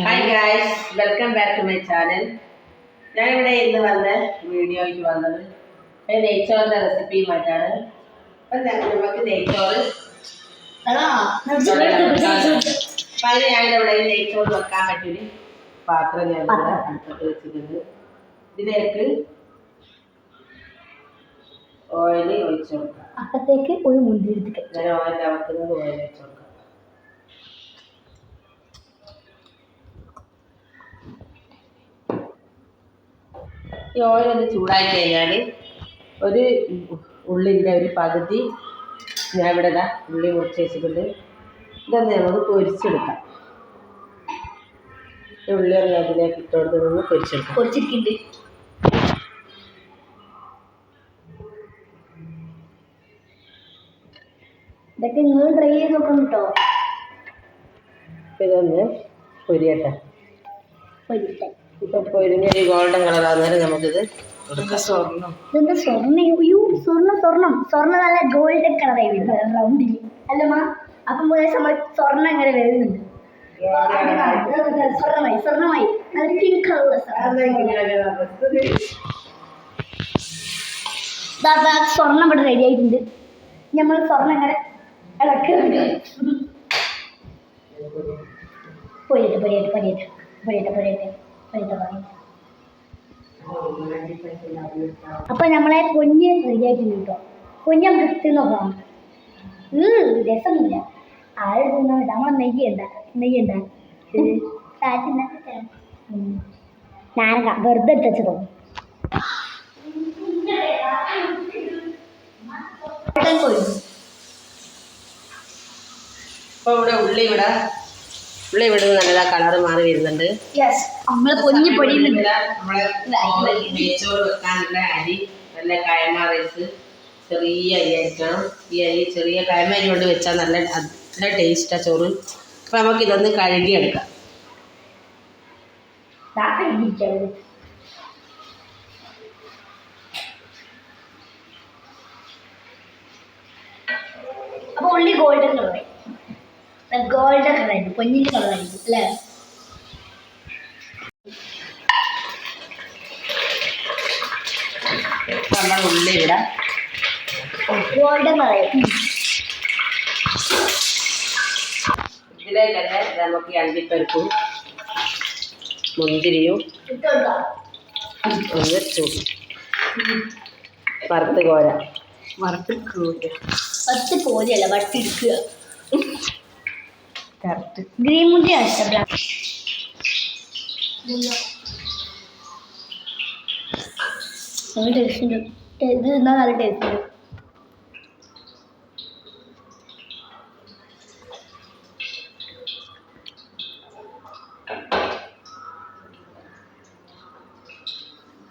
Hi guys welcome back to my channel ഞാനിവിടെ ഇന്ന് വന്ന് വീഡിയോയ്ക്ക് വന്നത് ഒരു നെയ്ച്ചോറിന്റെ റെസിപ്പിയുമായിട്ടാണ്. അപ്പം നമുക്ക് നെയ്ച്ചോറ്. ഞാൻ ഞാനിവിടെ ഈ നെയ്ച്ചോറ് വെക്കാൻ പറ്റിയൊരു പാത്രം ഞാൻ ഇവിടെ വെച്ചിട്ടുണ്ട്. ഇതിലേക്ക് ഓയിൽ ഒഴിച്ചു കൊടുക്കാം. അപ്പത്തേക്ക് ഒരു മുന്തിരി ഞാൻ ഓയിൽ വെക്കുന്നത് ഓയിൽ ഒഴിച്ചു കൊടുക്കാം ഈ ഓയിൽ ഒന്ന് ചൂടായി കഴിഞ്ഞാൽ ഒരു ഉള്ളിന്റെ ഒരു പകുതി ഞാൻ ഇവിടെ ഇതാ ഉള്ളി മുറിച്ച് വെച്ചിട്ടുണ്ട്. ഇതൊന്ന് നമുക്ക് പൊരിച്ചെടുക്കാം. ഈ ഉള്ളി ഒന്ന് അതിലേക്ക് ഇട്ടോടത്ത് നമ്മൾ നിന്ന് പൊരിച്ചെടുക്കാം. പൊരിച്ചിരിക്കുന്നുണ്ട് ഇതൊക്കെ നിങ്ങൾ ട്രൈ ചെയ്ത് നോക്കണം കേട്ടോ. ഇതൊന്ന് പൊരിയട്ടെ. പൊരിട്ടെ ഗോൾഡൻ കളർ ആകുന്നേരം ഇതെന്താ സ്വർണ? അയ്യോ സ്വർണം സ്വർണം. നല്ല കളറായി നമ്മൾ സ്വർണം വരുന്നുണ്ട്. സ്വർണമായി സ്വർണമായി. പിങ്ക് സ്വർണം. ഇവിടെ റെഡി ആയിട്ടുണ്ട്. നമ്മൾ സ്വർണം ഇങ്ങനെ ഇളക്കുന്നുണ്ട് പോയിട്ട് പോയിട്ട് പോയിട്ട് പോയിട്ട് പൊരിയട്ടെ അപ്പൊ നമ്മളെ കുഞ്ഞ് റെഡി ആയിട്ടുണ്ട് കേട്ടോ കുഞ്ഞ് നമുക്ക് തിന്ന് നോക്കാം. ഉം, രസമില്ല. ആരും തിന്നാൻ നമ്മളെ നെയ്യ് ഉണ്ടാ നെയ്യ് ഉണ്ടാ വെറുതെ എടുത്ത് തോന്നും ഇവിടെ ഉള്ളി ഇവിടെ. ഉള്ളി ഇവിടെ നല്ലതാ കളർ മാറി വരുന്നുണ്ട്. യെസ് നമ്മൾ പൊഞ്ഞ് പൊടിയുന്നുണ്ട് ഇവിടെ നമ്മളെ നെയ്ച്ചോറ് വെക്കാനുള്ള അരി നല്ല കയമ റൈസ് ചെറിയ അരി ആയിരിക്കണം ഈ അരി ചെറിയ കയമ അരി കൊണ്ട് വെച്ചാൽ നല്ല നല്ല ടേസ്റ്റാ ചോറ്. അപ്പോൾ നമുക്ക് ഇതൊന്ന് കഴുകിയെടുക്കാം ദാ കഴിഞ്ഞിരിക്കുന്നത്. അപ്പൊ ഉള്ളി ഗോൾഡൻ കളറായി ഗോൾഡൻ ആയിരിക്കും പൊന്നിന്റെ കളറായിരുന്നു അല്ലേ? നമ്മൾ ഉള്ളി ഗോൾഡൻ കളറായി ഇതിലേക്ക് തന്നെ നമുക്ക് അണ്ടിപ്പരിപ്പും മുന്തിരിയും ഒന്ന് ചൂട് വറുത്ത് കോര വറുത്ത് കോര വറുത്ത് പോലെയല്ല വട്ടിയെടുക്കുക കറക്റ്റ് ഗ്രീൻ മുന്തിരി ഇഷ്ടം നല്ല ടേസ്റ്റ് ഉണ്ട്. ഇത് തിന്നാൽ നല്ല ടേസ്റ്റ് ഉണ്ട്.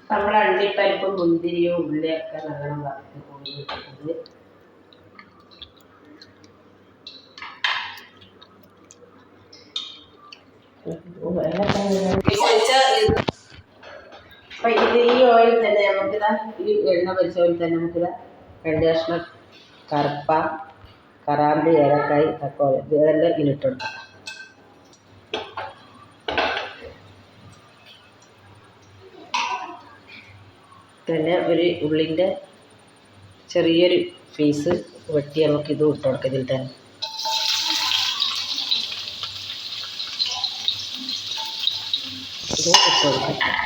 നമ്മൾ അണ്ടിപ്പരിപ്പും മുന്തിരിയും ഉള്ളിയൊക്കെ നല്ലോണം വറുത്ത് കോരി അപ്പൊ ഇത് ഈ ഓയിൽ തന്നെ ഈ കറുപ്പ കറാമ്പ് ഏലക്കായി തക്കോല ഇതെല്ലാം ഇതിലിട്ടെടുക്കാം പിന്നെ ഒരു ഉള്ളിന്റെ ചെറിയൊരു പീസ് വെട്ടി നമുക്ക് ഇത് ഇട്ട് കൊടുക്കാം ഇതിൽ തന്നെ. ഇത് ഇട്ട് കൊടുക്കാം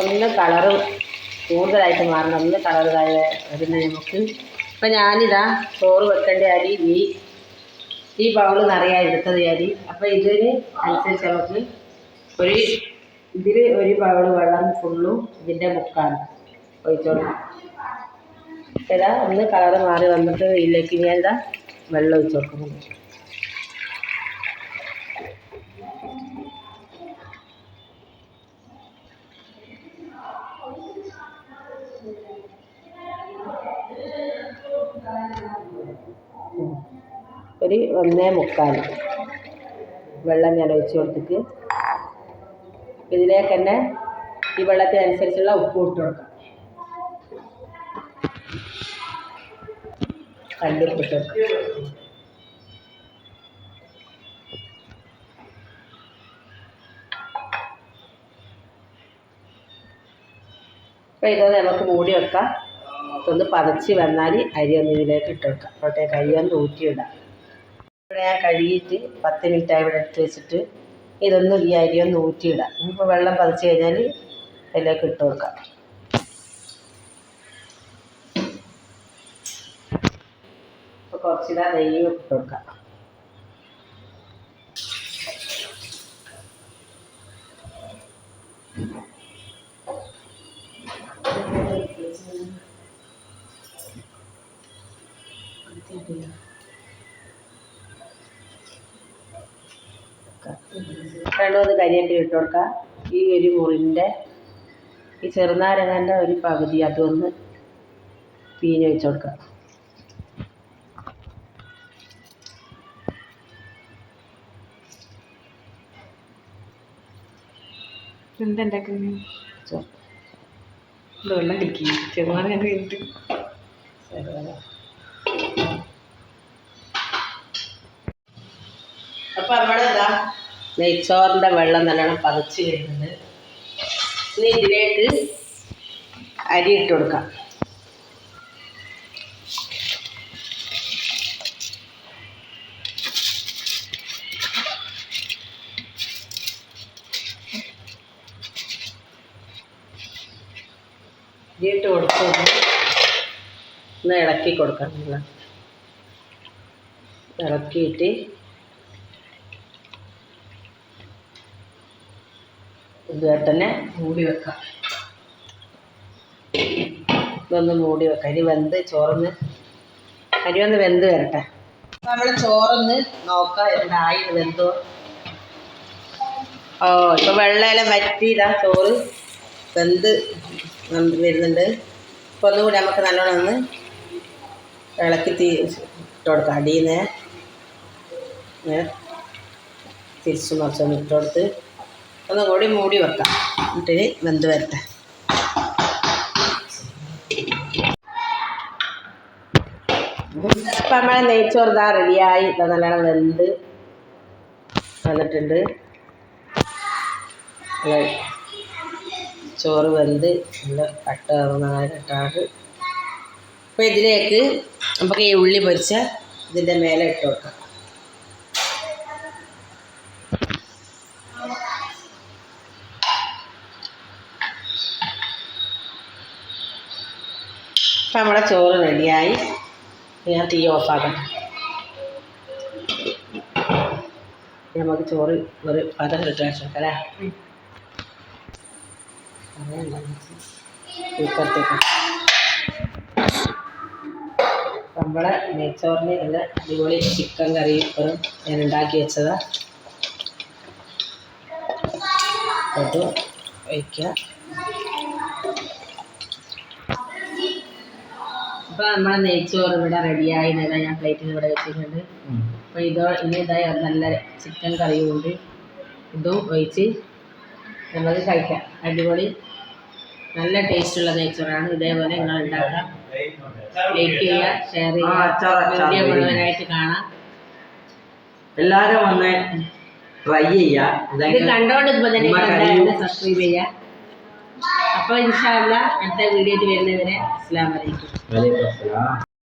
ഒന്ന് കളറ് കൂടുതലായിട്ട് മാറണം. ഒന്ന് കളർ വരുന്ന നമുക്ക് ഇപ്പം ഞാനിതാ ചോറ് വെക്കേണ്ട അരി ഈ ഈ ബൗൾ നിറയാ എടുത്തത് അരി. അപ്പോൾ ഇതിന് അനുസരിച്ച് നമുക്ക് ഒരു ഇതിൽ ഒരു ബൗൾ വെള്ളം ഫുള്ളും ഇതിന്റെ മുക്കാണ്. ഒഴിച്ചോളൂ. ഇതാ ഒന്ന് കളറ് മാറി വന്നിട്ട് ഇതിലേക്ക് ഞാൻ ഇതാ വെള്ളം ഒഴിച്ചു കൊടുക്കുന്നുണ്ട്. ഒരു ഒന്നേ മുക്കാൽ വെള്ളം ഞാൻ ഒഴിച്ച് കൊടുത്തിട്ട് ഇതിലേക്ക് തന്നെ ഈ വെള്ളത്തിനനുസരിച്ചുള്ള ഉപ്പ് ഇട്ട് കൊടുക്കാം. കല്ലുപ്പിട്ട് അപ്പോൾ ഇത് നമുക്ക് മൂടി വെക്കാം. ഒന്ന് പതച്ച് വന്നാൽ അരി ഒന്ന് ഇതിലേക്ക് ഇട്ട് വെക്കാം അപ്പോഴത്തേക്ക് അരി ഒന്ന് ഊറ്റിയിടാം. ഇവിടെ ഞാൻ കഴുകിയിട്ട് പത്ത് മിനിറ്റായി ഇവിടെ എടുത്ത് വെച്ചിട്ട്. ഇതൊന്ന് ഈ അരി ഒന്ന് ഊറ്റിയിടാം. ഇനിയിപ്പോൾ വെള്ളം പതിച്ചു കഴിഞ്ഞാൽ അതിലേക്ക് ഇട്ട് കൊടുക്കാം. ഇപ്പോൾ കുറച്ചിടാ നെയ്യും ഇട്ട് കൊടുക്കാം. രണ്ടു മൂന്ന് കരിയേപ്പില ഇട്ട് കൊടുക്കുക ഈ ഒരു മുറിന്റെ ഈ ചെറുനാരങ്ങന്റെ ഒരു പകുതി അതൊന്ന് പീഞ്ഞ് വെച്ച് കൊടുക്കുക എന്തുണ്ടാക്കുന്നത് ചോ- വെള്ളം കിട്ടി ചെറുനാരങ്ങ കഴിഞ്ഞിട്ട്. അപ്പം നമ്മുടെ ഇതാ നെയ്ച്ചോറിന്റെ വെള്ളം നല്ലോണം പതച്ച് വരുന്നുണ്ട്. ഇനി ഇതിലേക്ക് അരി ഇട്ട് കൊടുക്കാം. ഇട്ട് കൊടുത്ത് ഒന്ന് ഇളക്കി കൊടുക്കണം. ഇളക്കിയിട്ട് ഇതുപോലെ തന്നെ മൂടി വെക്കാം. ഇതൊന്ന് മൂടി വെക്കാം. അരി വെന്ത് ചോറൊന്ന് അരി ഒന്ന് വെന്ത് വരട്ടെ. നമ്മൾ ചോറൊന്ന് നോക്കാം എന്തായി വെന്തോ. ഓ ഇപ്പൊ വെള്ളമെല്ലാം വറ്റിയതാ ചോറ്. വെന്ത് വന്ന് വരുന്നുണ്ട്. അപ്പോൾ ഒന്നുകൂടി നമുക്ക് നല്ലോണം ഒന്ന് ഇളക്കി തീ ഇട്ട് കൊടുക്കാം. അടിയിൽ നിന്ന് തിരിച്ചു മറിച്ചൊന്ന് ഇട്ട് കൊടുത്ത് ഒന്നും കൂടി മൂടി വെക്കാം. എന്നിട്ട് വെന്ത് വരട്ടെ. ഇപ്പം നമ്മളെ നെയ്ച്ചോറ് ഇതാ റെഡിയായി. ഇതാ നല്ലോണം വെന്ത് വന്നിട്ടുണ്ട്. ചോറ് വെന്ത് നല്ല കട്ട കട്ടാറ് അപ്പോൾ ഇതിലേക്ക് നമുക്ക് ഈ ഉള്ളി പൊരിച്ച ഇതിന്റെ മേലെ ഇട്ട് വെക്കാം. അപ്പം നമ്മുടെ ചോറ് റെഡിയായി. ഞാൻ തീ ഓഫാക്കാം നമുക്ക് ചോറ് ഒരു പതം കിട്ടാൻ ശ്രമിക്കലേ കുക്കറത്തേക്ക് നമ്മളെ നെയ്ച്ചോറിന് നല്ല അടിപൊളി ചിക്കൻ കറി ഇപ്പോഴും ഞാൻ ഉണ്ടാക്കി വെച്ചതാ. അത് വയ്ക്കുക അപ്പോൾ നമ്മളെ നെയ്ച്ചോറ് ഇവിടെ റെഡിയായി നേരം ഞാൻ പ്ലേറ്റിൽ ഇവിടെ വെച്ചിട്ടുണ്ട്. അപ്പൊ ഇതോ ഇനി ഇതായി നല്ല ചിക്കൻ കറിയും ഉണ്ട് ഇതും ഒഴിച്ച് നമുക്ക് കഴിക്കാം. അടിപൊളി. നല്ല ടേസ്റ്റുള്ള നെയ്ച്ചോറാണ്. ഇതേപോലെ നിങ്ങൾ ഉണ്ടാക്കാം. ലൈക്ക് ചെയ്യുക ഷെയർ ചെയ്യുക. വീഡിയോ. മുഴുവനായിട്ട് കാണാം. എല്ലാരും വന്ന് ട്രൈ ചെയ്യാ ഇത് ഇപ്പൊ തന്നെ. സബ്സ്ക്രൈബ് ചെയ്യുക. അപ്പോൾ ഇൻഷാല്ല അടുത്ത വീഡിയോ വരുന്നവരെ അസ്സാം വലൈക്കും